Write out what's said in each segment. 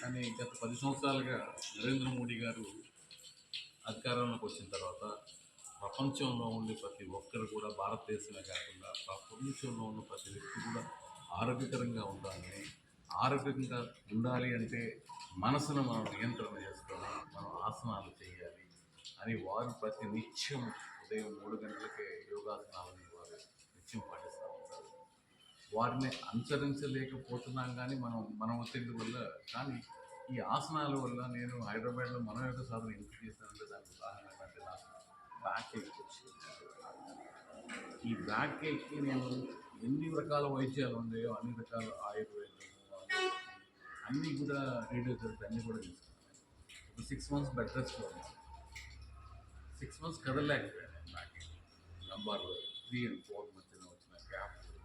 కానీ గత పది సంవత్సరాలుగా నరేంద్ర మోడీ గారు అధికారంలోకి వచ్చిన తర్వాత ప్రపంచంలో ఉండే ప్రతి ఒక్కరు కూడా భారతదేశమే కాకుండా ప్రపంచంలో ఉన్న ప్రతి వ్యక్తి కూడా ఆరోగ్యకరంగా ఉండాలని ఆరోగ్యంగా ఉండాలి అంటే మనసును మనం నియంత్రణ చేసుకొని మనం ఆసనాలు చేయాలి అని వారు ప్రతి నిత్యం ఉదయం మూడు గంటలకే యోగాసనాలని వారు నిత్యం పాటిస్తూ ఉంటారు. వారిని అనుసరించలేకపోతున్నాం కానీ మనం మన ఒత్తిడి వల్ల కానీ ఈ ఆసనాల వల్ల నేను హైదరాబాద్లో మనం యొక్క సాధన ఎందుకు చేశానంటే దానికి ఉదాహరణ అంటే నాకు బ్యాక్ ఎక్ ఈ బ్యాక్ ఎక్కి నేను ఎన్ని రకాల వైద్యాలు ఉన్నాయో అన్ని రకాల ఆయుర్వేద అన్నీ కూడా రేడియోథెరపీ అన్నీ కూడా తీసుకున్నాను ఇప్పుడు సిక్స్ మంత్స్ బెడ్ రెస్ట్లో సిక్స్ మంత్స్ కదలలేకపోయాను నాకు నంబర్ త్రీ అండ్ ఫోర్ మధ్యన వచ్చిన గ్యాప్ ఎల్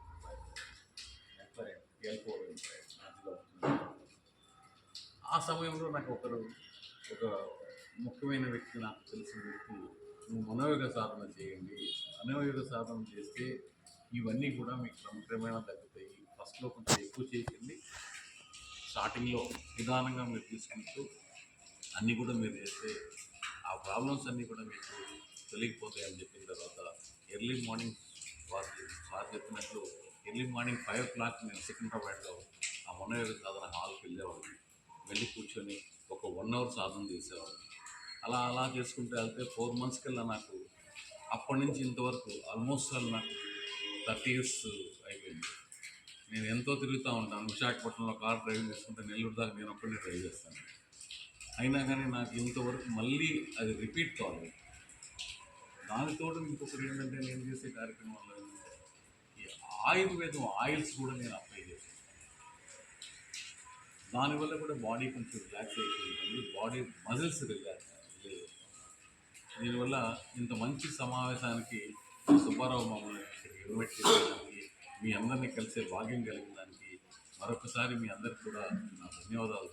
ఆ సమయంలో నాకు ఒకరు ఒక ముఖ్యమైన వ్యక్తి నాకు తెలిసిన వ్యక్తి నువ్వు మనోయోగ సాధన చేయండి. మనోయోగ సాధన చేస్తే ఇవన్నీ కూడా మీకు క్రమక్రమేణా తగ్గుతాయి. ఫస్ట్లో కొంచెం ఎక్కువ చేయండి స్టార్టింగ్లో నిదానంగా మీరు తీసుకుంటూ అన్నీ కూడా మీరు చేస్తే ఆ ప్రాబ్లమ్స్ అన్నీ కూడా మీకు తొలగిపోతాయి అని చెప్పిన తర్వాత ఎర్లీ మార్నింగ్ వారు సార్ చెప్పినట్లు early morning five o'clock నేను సికింద్రాబాద్లో ఆ మనోయోగ సాధన హాల్కి వెళ్ళేవాడిని. వెళ్ళి కూర్చొని ఒక వన్ అవర్ సాధన చేసేవాడిని. అలా అలా చేసుకుంటూ వెళ్తే ఫోర్ మంత్స్ కల్లా నాకు అప్పటి నుంచి ఇంతవరకు ఆల్మోస్ట్ నాకు థర్టీ ఇయర్స్ అయిపోయింది. నేను ఎంతో తిరుగుతూ ఉంటాను. విశాఖపట్నంలో కార్ డ్రైవింగ్ చేసుకుంటే నెల్లూరు దాకా నేను ఒక్కడే డ్రైవ్ చేస్తాను. అయినా కానీ నాకు ఇంతవరకు మళ్ళీ అది రిపీట్ కావాలి దానితో ఇంకొకటి ఏంటంటే నేను చేసే కార్యక్రమం వల్ల ఈ ఆయుర్వేదం ఆయిల్స్ కూడా నేను అప్లై చేస్తాను దానివల్ల కూడా బాడీ కొంచెం రిలాక్స్ అయిపోతుంది బాడీ మజిల్స్ రిలాక్స్ దీనివల్ల ఇంత మంచి సమావేశానికి సుబ్బారావు మమ్మల్ని ఇన్వైట్ చేశాను మీ అందరినీ కలిసే భాగ్యం కలిగిన దానికి మరొకసారి మీ అందరికి కూడా నా ధన్యవాదాలు.